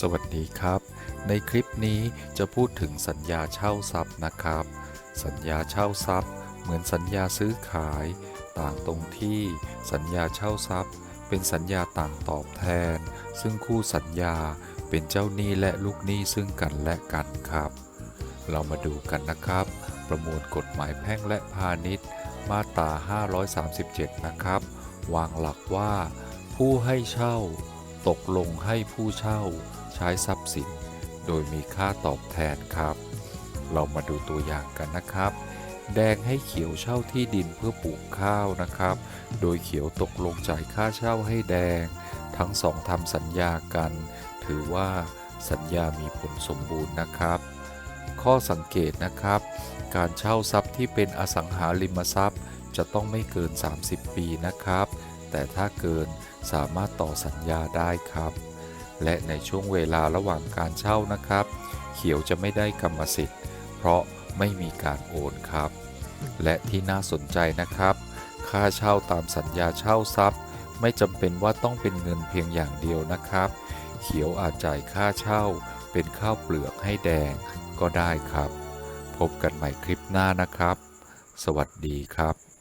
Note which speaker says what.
Speaker 1: สวัสดีครับ ในคลิปนี้จะพูดถึงสัญญาเช่าทรัพย์นะครับ สัญญาเช่าทรัพย์ เหมือนสัญญาซื้อขาย ต่างตรงที่ สัญญาเช่าทรัพย์ เป็นสัญญาต่างตอบแทน ซึ่งคู่สัญญาเป็นเจ้าหนี้และลูกหนี้ซึ่งกันและกันครับ เรามาดูกันนะครับ ประมวลกฎหมายแพ่งและพาณิชย์ มาตรา 537 นะครับ วางหลักว่า ผู้ให้เช่าตกลงให้ผู้เช่า ใช้ทรัพย์สิน โดยมีค่าตอบแทนครับ เรามาดูตัวอย่างกันนะครับ แดงให้เขียวเช่าที่ดินเพื่อปลูกข้าวนะครับ โดยเขียวตกลงจ่ายค่าเช่าให้แดง ทั้งสองทำสัญญากัน ถือว่าสัญญามีผลสมบูรณ์นะครับ ข้อสังเกตนะครับ การเช่าทรัพย์ที่เป็นอสังหาริมทรัพย์ จะต้องไม่เกิน 30 ปีนะครับ แต่ถ้าเกินสามารถต่อสัญญาได้ครับ และในช่วงเวลาระหว่างการเช่านะครับ เขียวจะไม่ได้กรรมสิทธิ์ เพราะไม่มีการโอนครับ และที่น่าสนใจนะครับ ค่าเช่าตามสัญญาเช่าทรัพย์ ไม่จำเป็นว่าต้องเป็นเงินเพียงอย่างเดียวนะครับ เขียวอาจจ่ายค่าเช่า เป็นข้าวเปลือกให้แดงก็ได้ครับ พบกันใหม่คลิปหน้านะครับ สวัสดีครับ